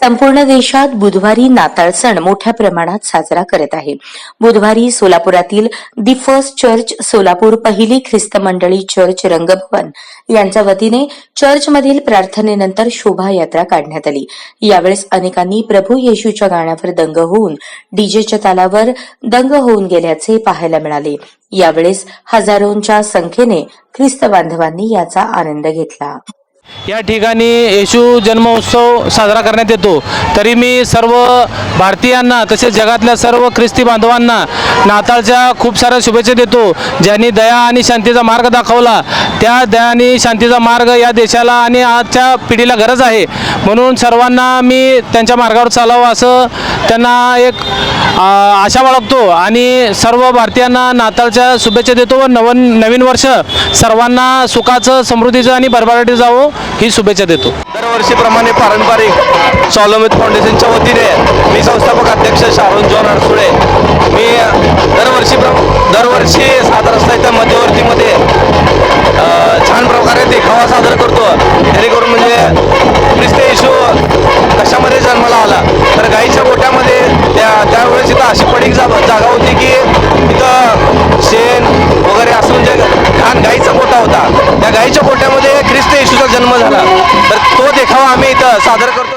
संपूर्ण देशात बुधवारी नाताळ सण मोठ्या प्रमाणात साजरा करत आहे. बुधवारी सोलापुरातील दी फर्स्ट चर्च सोलापूर पहिली ख्रिस्त मंडळी चर्च रंगभवन यांच्या वतीने चर्चमधील प्रार्थनेनंतर शोभायात्रा काढण्यात आली. यावेळेस अनेकांनी प्रभू येशूच्या गाण्यावर दंग होऊन डीजेच्या तालावर दंग होऊन गेल्याचे पाहायला मिळाले. यावेळेस हजारोंच्या संख्येने ख्रिस्त बांधवांनी याचा आनंद घेतला. या ठिकाणी येशू जन्मोत्सव साजरा करण्यात येतो. तरी मी सर्व भारतीयांना तसेच जगातल्या सर्व ख्रिस्ती बांधवांना नाताळच्या खूप साऱ्या शुभेच्छा देतो. ज्यांनी दया आणि शांतीचा मार्ग दाखवला त्या दया आणि शांतीचा मार्ग या देशाला आणि आजच्या पिढीला गरज आहे. म्हणून सर्वांना मी त्यांच्या मार्गावर चालावं असं त्यांना एक आशा बाळगतो आणि सर्व भारतीयांना नाताळच्या शुभेच्छा देतो व नवन नवीन वर्ष सर्वांना सुखाचं समृद्धीचं आणि भरभराटी जावं ही शुभेच्छा देतो. दरवर्षीप्रमाणे पारंपरिक सॉलोमित फाउंडेशनच्या वतीने मी संस्थापक अध्यक्ष शाहरुख जॉन अडसुळे मी दरवर्षी दरवर्षी सात असता इथं मध्यवर्तीमध्ये त्यावेळेस अशी पडीक जागा होती की इथं शेण वगैरे असून जे घाण गाईचा पोटा होता. त्या गाईच्या पोट्यामध्ये ख्रिस्त येशूचा जन्म झाला. तर तो देखावा आम्ही इथं सादर करतो.